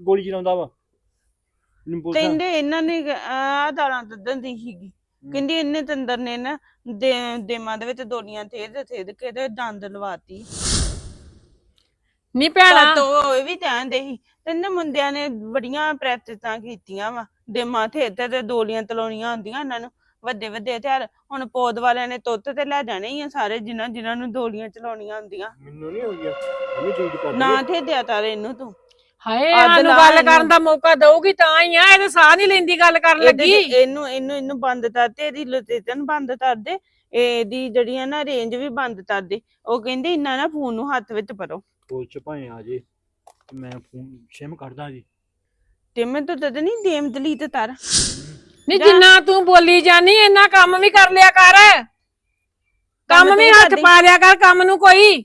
ਗੋਲੀ ਚਲਾਉਂਦਾ ਵਾ। ਕਹਿੰਦੇ ਇਹਨਾਂ ਨੇ ਆ ਦਾਲਾਂ ਦੱਦਣ ਦੀ ਸੀਗੀ। ਕਹਿੰਦੀ ਇਹਨੇ ਤੰਦਰ ਨੇ ਨਾ ਦੇ ਦੇਮਾਂ ਦੇ ਵਿੱਚ ਦੋਲੀਆਂ ਥੇਦ ਥੇਦ ਕੇ ਤੇ ਦੰਦ ਲਵਾਤੀ। ਨਹੀਂ ਭੈਣਾ। ਤੋ ਇਹ ਵੀ ਕਹਿੰਦੇ ਸੀ ਤਿੰਨ ਮੁੰਡਿਆਂ ਨੇ ਬੜੀਆਂ ਪ੍ਰੈਕਟਿਸਾਂ ਕੀਤੀਆਂ ਵਾ ਦੇਮਾਂ ਥੇਦ ਤੇ ਤੇ ਦੋਲੀਆਂ ਤਲਾਉਣੀਆਂ ਹੁੰਦੀਆਂ ਇਹਨਾਂ ਨੂੰ ਵੱਡੇ ਵੱਡੇ ਹਥਿਆਰ ਹੁਣ ਪੌਦ ਵਾਲਿਆਂ ਨੇ ਤੁੱਤ ਤੇ ਲੈ ਜਾਣੇ ਹੀ ਆ ਸਾਰੇ ਜਿਨ੍ਹਾਂ ਜਿਨ੍ਹਾਂ ਨੂੰ ਦੋਲੀਆਂ ਚਲਾਉਣੀਆਂ ਹੁੰਦੀਆਂ। ਮੈਨੂੰ ਨਹੀਂ ਹੋ ਗਿਆ ਮੈਨੂੰ ਚੂਜ ਕਰ ਨਾ ਦੇ ਥੇਦਿਆ ਤਾਰੇ ਇਹਨੂੰ ਤੂੰ। ਹਾਏ ਸਾਨੂੰ ਗੱਲ। ਕਰਨ ਦਾ ਮੌਕਾ ਦਊਗੀ ਤਾਂ ਹੀ ਆ ਇਹਦੇ ਸਾਹ ਨਹੀਂ ਲੈਂਦੀ ਗੱਲ ਕਰਨ ਲੱਗੀ। ਇਹਨੂੰ ਇਹਨੂੰ ਇਹਨੂੰ ਬੰਦ ਕਰ ਦੇ ਇਹਦੀ ਲੋਟੇਸ਼ਨ ਬੰਦ ਕਰ ਦੇ ਇਹਦੀ ਜਿਹੜੀ ਆ ਨਾ ਰੇਂਜ ਵੀ ਬੰਦ ਕਰ ਦੇ ਉਹ ਕਹਿੰਦੇ ਇੰਨਾ ਨਾ ਫੋਨ ਨੂੰ ਹੱਥ ਵਿੱਚ ਪਰੋ ਪੁਲਿਸ ਚ ਭਾਵੇਂ ਆ ਜੇ ਤੇ ਮੈਂ ਫੋਨ ਸਿਮ ਕੱਢਦਾ ਜੀ ਤੇ ਮੈਂ ਤਾਂ ਤਦ ਨਹੀਂ ਦੇਮ ਦਲੀਤ ਤਰ ਨਹੀਂ। ਜਿੰਨਾ ਤੂੰ ਬੋਲੀ ਜਾਨੀ ਇੰਨਾ ਕੰਮ ਵੀ ਕਰ ਲਿਆ ਕਰ ਕੰਮ ਵੀ ਤੂੰ ਹੱਥ। ਪਾ ਲਿਆ ਕਰ ਕੰਮ ਨੂੰ ਕੋਈ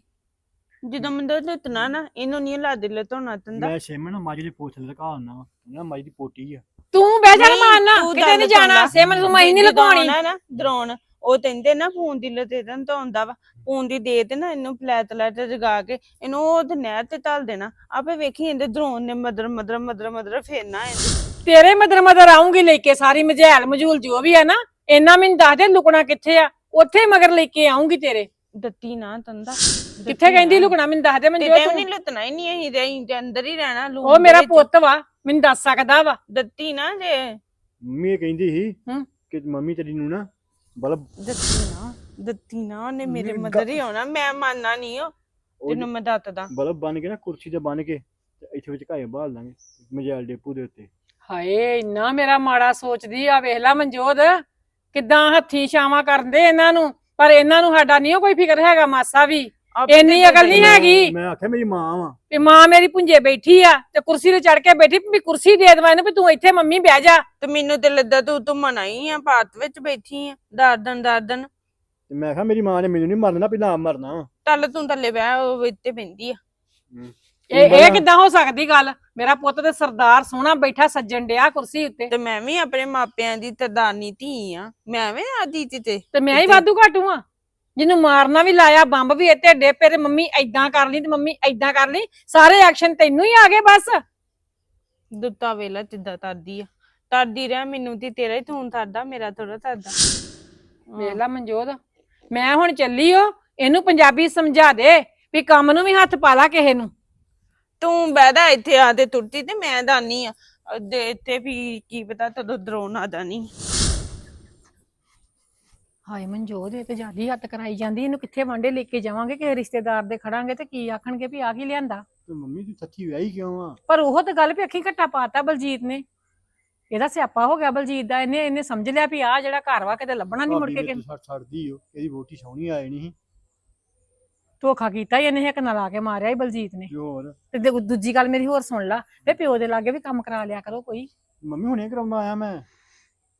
ਜਦੋਂ ਮੰਦਰ ਲੁੱਟਣਾ ਨਾ ਇਹਨੂੰ ਨਹੀਂ ਲਾ ਦੇ ਲਤੋਣਾ ਤੰਦਾ ਮੈਂ ਸਿਮ ਨਾ ਮਾਜੀ ਦੀ ਪੋਥ ਲਗਾ ਵਾ ਨਾ ਮਾਜੀ ਦੀ ਪੋਟੀ ਆ ਤੂੰ ਬਹਿ ਜਾ ਮਾਰਨਾ ਤੂੰ ਕਿਤੇ ਨਹੀਂ ਜਾਣਾ। ਸਿਮਰ ਨੂੰ ਮੈਂ ਨਹੀਂ ਲਗਾਉਣੀ ਆਉਣਾ ਨਾ ਡਰਾਉਣ ਉਹ ਕਹਿੰਦੇ ਨਾ ਫੋਨ ਦੀ ਲਤੇਤਨ ਤੋਂ ਆਉਂਦਾ ਵਾ। ਫੋਨ ਦੀ ਦੇ ਤੇ ਨਾ ਇਹਨੂੰ ਫਲੈਟ ਲੈਟ ਜਗਾ ਕੇ ਇਹਨੂੰ ਉਹ ਤੇ ਨਹਿਰ ਤੇ ਤਲ ਦੇਣਾ। ਆਪੇ ਵੇਖੀ ਇਹਦੇ ਡਰੋਨ ਨੇ ਮਦਰ ਮਦਰ ਮਦਰ ਮਦਰ ਫੇਰਨਾ ਇਹਦੇ ਤੇਰੇ ਮਦਰ ਮਦਰ ਆਉਂਗੀ ਲੈ ਕੇ ਸਾਰੀ ਮਝੈਲ ਮਝੂਲ ਜੋ ਵੀ ਹੈ ਨਾ ਇੰਨਾ ਮੈਨੂੰ ਦੱਸ ਦੇ ਲੁਕਣਾ ਕਿੱਥੇ ਆ। ਉੱਥੇ ਮਗਰ ਲੈ ਕੇ ਆਉਂਗੀ ਤੇਰੇ। ਦੱਤੀ ਨਾ ਤੰਦਾ। ਕਿੱਥੇ ਕਹਿੰਦੀ ਲੁਕਣਾ ਮੈਨੂੰ ਦੱਸ ਦੇ ਤੇ ਮਨਜੋਤ ਤੇ। ਨਹੀਂ ਲੁੱਟਣਾ ਹੀ ਨਹੀਂ ਅਸੀਂ ਤੇ ਅਸੀਂ ਤੇ ਅੰਦਰ ਹੀ ਰਹਿਣਾ ਲੂਣ ਉਹ ਮੇਰਾ। ਪੁੱਤ ਵਾ ਮੈਨੂੰ ਦੱਸ ਸਕਦਾ ਵਾ। ਦੱਤੀ ਨਾ ਜੇ। ਮੰਮੀ ਇਹ ਕਹਿੰਦੀ ਸੀ ਹੂੰ। ਕਿ ਮੰਮੀ ਤੇਰੀ ਨੂੰ ਨਾ ਬਲਬ ਦੱਤੀ ਨਾ ਦੱਤੀ ਨਾ ਉਹਨੇ ਮੇਰੇ ਮਦਰ ਹੀ ਆਉਣਾ ਮੈਂ ਮੰਨਣਾ ਨਹੀਂ ਉਹ ਤੈਨੂੰ ਮੈਂ ਦੱਤਦਾ ਬਲਬ ਬਣ ਕੇ ਨਾ ਕੁਰਸੀ ਤੇ ਬਣ ਕੇ ਤੇ ਇੱਥੇ ਵਿੱਚ ਘਾਏ ਬਾਲ ਦਾਂਗੇ ਮਜਾਲ ਡੇਪੂ ਦੇ ਉੱਤੇ। ਹਾਏ ਇੰਨਾ ਮੇਰਾ ਮਾੜਾ ਸੋਚਦੀ ਆ ਵੇਖ ਲੈ ਮਨਜੋਤ ਕਿੱਦਾਂ ਹੱਥੀ ਛਾਵਾਂ ਕਰਦੇ ਇਹਨਾਂ ਨੂੰ ਪਰ ਇਹਨਾਂ ਨੂੰ ਸਾਡਾ ਨਹੀਂ ਕੋਈ ਫਿਕਰ ਹੈਗਾ ਮਾਸਾ ਵੀ। ਆਪੇ ਇੰਨੀ ਅਕਲ ਨਹੀਂ ਹੈਗੀ। ਮੈਂ ਆਖਿਆ ਮੇਰੀ ਮਾਂ ਵਾ। ਵੀ ਮਾਂ ਮੇਰੀ ਪੁੰਜੇ ਬੈਠੀ ਆ ਤੇ ਕੁਰਸੀ ਤੇ ਚੜ ਕੇ ਬੈਠੀ ਵੀ ਕੁਰਸੀ ਦੇ ਦਵਾਂ ਇਹਨੂੰ ਵੀ ਤੂੰ ਇੱਥੇ ਮੰਮੀ ਬਹਿ ਜਾ। ਤੇ ਮੈਨੂੰ ਤੇ ਲੱਦਾ ਤੂੰ ਤੂੰ ਮਨਾਈ ਆ ਭਾਰਤ ਵਿੱਚ ਬੈਠੀ ਆ ਦਰਦਨ ਦਰਦਨ। ਤੇ ਮੈਂ ਕਿਹਾ ਮੇਰੀ ਮਾਂ ਨੇ ਮੈਨੂੰ ਨਹੀਂ ਮਰਨਾ ਪਹਿਲਾਂ ਆਪ ਮਰਨਾ ਵਾ। ਚੱਲ ਤੂੰ ਥੱਲੇ ਬਹਿ ਉਹ ਇੱਥੇ ਪੈਂਦੀ ਆ। ਇਹ ਇਹ ਕਿੱਦਾਂ ਹੋ ਸਕਦੀ ਗੱਲ? ਮੇਰਾ ਪੁੱਤ ਤੇ ਸਰਦਾਰ ਸੋਹਣਾ ਬੈਠਾ ਸੱਜਣ ਡਿਆ ਕੁਰਸੀ ਉੱਤੇ। ਤੇ ਮੈਂ ਵੀ ਆਪਣੇ ਮਾਪਿਆਂ ਦੀ ਤਰਦਾਨੀ ਧੀ ਆ ਮੈਂ ਵੀ ਆਦੀ ਤੇ ਤੇ ਮੈਂ ਹੀ ਵਾਧੂ ਘਾਟੂ ਆ। ਜਿਹਨੂੰ ਮਾਰਨਾ ਵੀ ਲਾਇਆ ਬੰਬ ਵੀ ਇੱਥੇ ਡੇਪੇ ਤੇ ਮੰਮੀ ਐਦਾਂ ਕਰ ਲਈ ਤੇ ਮੰਮੀ ਐਦਾਂ ਕਰ ਲਈ ਸਾਰੇ ਐਕਸ਼ਨ ਤੈਨੂੰ ਹੀ ਆ ਗਏ ਬਸ। ਦੁੱਤਾ ਵੇਲਾ ਜਿੱਦਾਂ ਤਰਦੀ ਆ। ਤਰਦੀ ਰਹਿ ਮੈਨੂੰ ਤੇ ਤੇਰਾ ਹੀ ਤੂੰ ਤਰਦਾ ਮੇਰਾ ਥੋੜਾ ਤਰਦਾ। ਵੇਖ ਲੈ ਮਨਜੋਤ ਮੈਂ ਹੁਣ ਚੱਲੀ ਓ ਇਹਨੂੰ ਪੰਜਾਬੀ ਸਮਝਾ ਦੇ ਵੀ ਕੰਮ ਨੂੰ ਵੀ ਹੱਥ ਪਾ ਲਾ ਕਿਸੇ ਨੂੰ। ਤੂੰ ਬਹਿਦਾ ਇੱਥੇ ਆ ਤੇ ਤੁਰਤੀ ਤੇ ਮੈਂ ਦਾਨੀ ਆ। ਅਹ ਦੇ ਇੱਥੇ ਵੀ ਕੀ ਪਤਾ ਤਦੋਂ ਦਰੋਨ ਆ ਜਾਣੀ। ਹਾਏ ਮਨਜੋਤ ਇਹ ਤੇ ਜਿਆਦੀ ਹੱਥ ਕਰਾਈ ਜਾਂਦੀ ਇਹਨੂੰ ਕਿੱਥੇ ਵਾਂਡੇ ਲੈ ਕੇ ਜਾਵਾਂਗੇ? ਕਿਸੇ ਰਿਸ਼ਤੇਦਾਰ ਦੇ ਖੜਾਂਗੇ ਤੇ ਕੀ ਆਖਣਗੇ ਵੀ ਆ ਕੀ ਲਿਆਂਦਾ? ਤੇ ਮੰਮੀ ਤੂੰ ਸੱਚੀ ਵਿਆਹੀ ਕਿਉਂ ਆ? ਪਰ ਉਹ ਤਾਂ ਗੱਲ ਵੀ ਅੱਖੀ ਘੱਟਾ ਪਾਤਾ ਬਲਜੀਤ ਨੇ। ਇਹਦਾ ਸਿਆਪਾ ਹੋ ਗਿਆ ਬਲਜੀਤ ਦਾ ਇਹਨੇ ਇਹਨੇ ਸਮਝ ਲਿਆ ਵੀ ਆ ਜਿਹੜਾ ਘਰ ਵਾ ਕਿਤੇ ਲੱਭਣਾ ਨਹੀਂ ਮੁੜ ਕੇ ਕਿ ਛੱਡ ਛੱਡਦੀ ਓ ਇਹਦੀ ਵੋਟੀ ਸੋਹਣੀ ਆਏ ਨਹੀਂ ਧੋਖਾ ਕੀਤਾ ਹੀ ਇਹਨੇ ਇੱਕ ਨਾਲ ਲਾ ਕੇ ਮਾਰਿਆ ਹੀ ਬਲਜੀਤ ਨੇ। ਤੇ ਹੋਰ? ਤੇ ਦੂਜੀ ਗੱਲ ਮੇਰੀ ਹੋਰ ਸੁਣ ਲਾ ਵੇ ਪਿਓ ਦੇ ਲਾਗੇ ਵੀ ਕੰਮ ਕਰਾ ਲਿਆ ਕਰੋ ਕੋਈ। ਮੰਮੀ ਹੁਣੇ ਕਰਾਉਂਦਾ ਆਇਆ ਮੈਂ?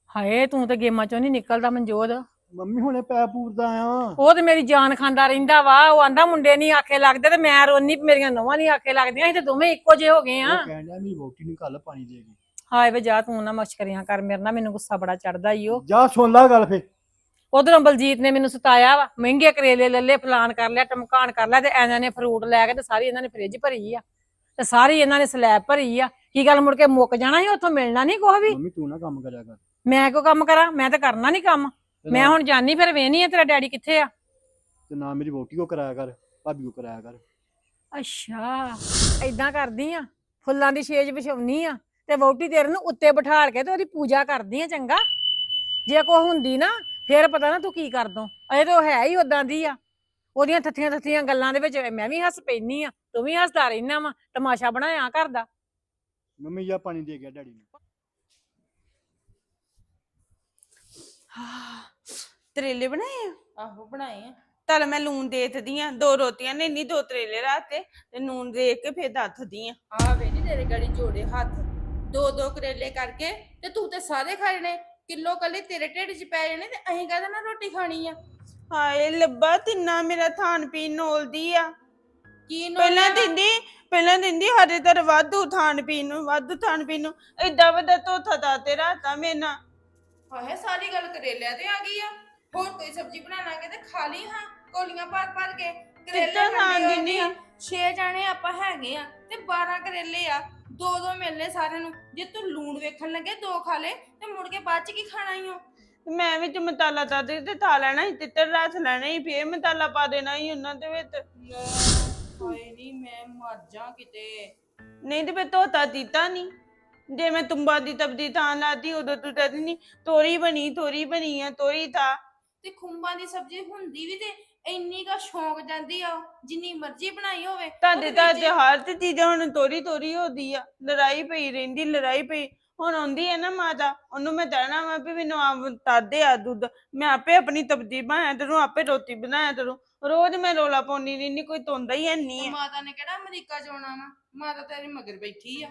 ਹਾਏ ਤੂੰ ਤੇ ਗੇਮਾਂ ਚੋਂ ਨਹੀਂ ਨਿਕਲਦਾ ਮਨਜੋਤ। ਮੰਮੀ ਹੁਣੇ ਪੈ ਪੂਰਦਾ ਆਇਆ ਉਹ ਤੇ ਮੇਰੀ ਜਾਨ ਖਾਂਦਾ ਰਹਿੰਦਾ ਵਾ ਉਹ ਆਂਦਾ ਮੁੰਡੇ ਨਹੀਂ ਆਖੇ ਲੱਗਦੇ ਤੇ ਮੈਂ ਰੋਨੀ ਵੀ ਮੇਰੀਆਂ ਨੌਵਾਂ ਨਹੀਂ ਆਖੇ ਲੱਗਦੀਆਂ ਅਸੀਂ ਤੇ ਦੋਵੇਂ ਇੱਕੋ ਜਿਹੇ ਹੋ ਗਏ ਆ ਉਹ ਕਹਿਣ ਡਿਆ ਮੇਰੀ ਵੋਟੀ ਨੂੰ ਕੱਲ ਪਾਣੀ ਦੇ ਗਈ ਹਾਏ ਵੇ ਜਾ ਤੂੰ ਨਾ ਮਸ਼ਕਰੀਆਂ ਕਰ ਮੇਰੇ ਨਾਲ ਮੈਨੂੰ ਗੁੱਸਾ ਬੜਾ ਚੜਦਾ ਈ ਉਹ ਜਾ ਸੁਣ ਲਾ ਗੱਲ ਫੇ ਉਧਰੋਂ ਬਲਜੀਤ ਨੇ ਮੈਨੂੰ ਸਤਾਇਆ ਵਾ ਮਹਿੰਗੇ ਕਰੇਲੇ ਲੱਲੇ ਫਲਾਨ ਕਰ ਲਿਆ ਟਮਕਾਨ ਕਰ ਲਿਆ ਤੇ ਇਹਨਾਂ ਨੇ ਫਰੂਟ ਲੈ ਕੇ ਤੇ ਸਾਰੀ ਇਹਨਾਂ ਨੇ ਫ੍ਰਿਜ ਭਰੀ ਆ। ਤੇ ਸਾਰੀ ਇਹਨਾਂ ਨੇ ਸਲੈਬ ਭਰੀ ਆ। ਕੀ ਗੱਲ ਮੁੜ ਕੇ ਮੁੱਕ ਜਾਣਾ ਸੀ ਉੱਥੋਂ ਮਿਲਣਾ ਨਹੀਂ ਕੁਛ ਵੀ? ਮੰਮੀ ਤੂੰ ਨਾ ਕੰਮ ਕਰਿਆ ਕਰ। ਮੈਂ ਕਿਉਂ ਕੰਮ ਕਰਾਂ? ਮੈਂ ਤਾਂ ਕਰਨਾ ਨਹੀਂ ਕੰਮ। ਮੈਂ ਹੁਣ ਜਾਨੀ ਫਿਰ ਵੇਹਨੀ ਆ ਤੇਰਾ ਡੈਡੀ ਕਿੱਥੇ ਆ। ਤੇ ਨਾ ਮੇਰੀ ਵੋਟੀ ਕੋ ਕਰਾਇਆ ਕਰ ਭਾਬੀ ਕੋ ਕਰਾਇਆ ਕਰ। ਅੱਛਾ ਏਦਾਂ ਕਰਦੀ ਆ ਫੁੱਲਾਂ ਦੀ ਛੇਜ ਵਿਛਾਉਣੀ ਆ ਤੇ ਵਹੁਟੀ ਤੇਰੇ ਨੂੰ ਉੱਤੇ ਬਿਠਾਲ ਕੇ ਤੇ ਉਹਦੀ ਪੂਜਾ ਕਰਦੀ ਆ ਚੰਗਾ। ਜੇ ਕੋ ਹੁੰਦੀ ਨਾ ਫੇਰ ਪਤਾ ਨਾ ਤੂੰ ਕੀ ਕਰ ਦੋ ਅਜੇ ਤਾਂ ਉਹ ਹੈ ਹੀ ਉਦਾਂ ਦੀ ਆ। ਉਹਦੀਆਂ ਥੱਥੀਆਂ ਥੱਥੀਆਂ ਗੱਲਾਂ ਦੇ ਵਿੱਚ ਮੈਂ ਵੀ ਹੱਸ ਪੈਣੀ ਆ ਤੂੰ ਵੀ ਹੱਸਦਾ ਰਹਿਣਾ ਵਾ ਤਮਾਸ਼ਾ ਬਣਾਇਆ ਕਰਦਾ ਮੰਮੀ ਜਾ ਪਾਣੀ ਦੇ ਗਿਆ ਡੈਡੀ ਨੂੰ। ਤਰੇਲੇ ਬਣਾਏ ਆ? ਆਹੋ ਬਣਾਏ ਆ। ਚੱਲ ਮੈਂ ਲੂਣ ਦੇਤਦੀ ਆ ਦੋ ਰੋਟੀਆਂ ਨੇ ਨਹੀਂ ਦੋ ਤਰੇਲੇ ਰਾਤੇ ਤੇ ਨੂਨ ਦੇ ਕੇ ਫੇਰ ਦੱਥਦੀ ਆ। ਆ ਵੇ ਨੀ ਤੇਰੇ ਗੜੀ ਜੋੜੇ ਹੱਥ ਦੋ ਦੋ ਕਰੇਲੇ ਕਰਕੇ ਤੇ ਤੂੰ ਤੇ ਸਾਰੇ ਖਾ ਜਣੇ ਕਿਲੋ ਕੱਲੇ ਤੇਰੇ ਢਿੱਡ 'ਚ ਪੈ ਜਾਣੇ ਤੇ ਅਸੀਂ ਕਹਦਾ ਨਾ ਰੋਟੀ ਖਾਣੀ ਆ? ਹਾਏ ਲੱਭਾ ਤਿੰਨਾ ਮੇਰਾ ਥਾਨ ਪੀਣ ਨੋਲਦੀ ਆ। ਕੀ ਨੂੰ ਪਹਿਲਾਂ ਦਿੰਦੀ ਪਹਿਲਾਂ ਦਿੰਦੀ ਹਰੇ ਤਰ ਵਾਧੂ ਥਾਨ ਪੀਣ ਨੂੰ ਵਾਧੂ ਥਾਨ ਪੀਣ ਨੂੰ ਏਦਾਂ ਵੱਡਾ ਧੋਥਾ ਦਾ ਤੇ ਰਾਤਾ ਮੇਨਾ ਹਾਏ ਸਾਰੀ ਗੱਲ ਕਰੇਲਿਆਂ ਤੇ ਆ ਗਈ ਆ। ਹੋਰ ਕੋਈ ਸਬਜ਼ੀ ਬਣਾ ਲਾਂਗੇ ਤੇ ਖਾ ਲਈ ਹਾਂ ਕੋਲੀਆਂ ਭਰ ਭਰ ਕੇ ਕਰੇਲੇ ਕਿੱਦਾਂ ਖਾਣ ਦਿੰਦੀ ਆ? 6 ਜਾਣੇ ਆਪਾਂ ਹੈਗੇ ਆ ਤੇ 12 ਕਰੇਲੇ ਆ ਦੋ ਦੋ ਮਿਲਨੇ ਸਾਰਿਆਂ ਨੂੰ। ਜੇ ਤੂੰ ਲੂਣ ਵੇਖਣ ਲੱਗੇ ਦੋ ਖਾ ਲੈ ਤੇ ਮੁੜ ਕੇ ਬਾਅਦ ਚ ਕੀ ਖਾਣਾ ਈ ਓ? ਮੈਂ ਵਿੱਚ ਮਸਾਲਾ ਤਾਂ ਦੇ ਤੇ ਥਾ ਲੈਣਾ ਸੀ ਤਿੱਤਰ ਰਸ ਲੈਣਾ ਸੀ ਫੇਰ ਮਸਾਲਾ ਪਾ ਦੇਣਾ ਸੀ ਉਹਨਾਂ ਦੇ ਵਿੱਚ। ਹਾਏ ਨਹੀਂ ਮੈਂ ਮਰ ਜਾ ਕਿਤੇ। ਨਹੀਂ ਤੇ ਫੇਰ ਧੋਤਾ ਦਿੱਤਾ ਨਹੀਂ ਜੇ ਮੈਂ ਤੁੰਬਾ ਦੀ ਤਬਦੀ ਥਾਂ ਲਾਤੀ ਉਦੋਂ ਤੂੰ ਕਹਿੰਦੀ ਨਹੀਂ ਤੋਰੀ ਬਣੀ ਤੋਰੀ ਬਣੀ ਆ ਤੋਰੀ ਥਾ। ਤੇ ਖੁੰਬਾਂ ਦੀ ਸਬਜ਼ੀ ਹੁੰਦੀ ਵੀ ਤੇ ਇੰਨੀ ਕਾ ਸ਼ੌਂਕ ਜਾਂਦੀ ਆ ਜਿੰਨੀ ਮਰਜ਼ੀ ਬਣਾਈ ਹੋਵੇ। ਤੁਹਾਡੇ ਉਹਦੇ ਤਾਂ ਵਿੱਚ- ਤੇ ਚੀਜ਼ਾਂ ਹੁਣ ਤੋਰੀ ਤੋਰੀ ਹੁੰਦੀ ਆ ਲੜਾਈ ਪਈ ਰਹਿੰਦੀ ਲੜਾਈ ਪਈ। ਹੁਣ ਆਉਂਦੀ ਹੈ ਨਾ ਮਾਤਾ ਉਹਨੂੰ ਮੈਂ ਕਹਿਣਾ ਵਾ ਵੀ ਮੈਨੂੰ ਆਪ ਤਾਦੇ ਆ ਦੁੱਧ ਮੈਂ ਆਪੇ ਆਪਣੀ ਤਬਦੀ ਬਣਾਇਆ ਤੈਨੂੰ ਆਪੇ ਰੋਟੀ ਬਣਾਇਆ ਤੈਨੂੰ ਰੋਜ਼ ਮੈਂ ਰੋਲਾ ਪਾਉਣੀ ਰਹਿੰਦੀ ਕੋਈ ਤੋਂਦਾ ਹੀ ਹੈ ਨਹੀਂ ਮਾਤਾ ਨੇ ਕਿਹੜਾ ਅਮਰੀਕਾ ਜਾਣਾ ਵਾ? ਮਾਤਾ ਤੇਰੀ ਮਗਰ ਬੈਠੀ ਆ।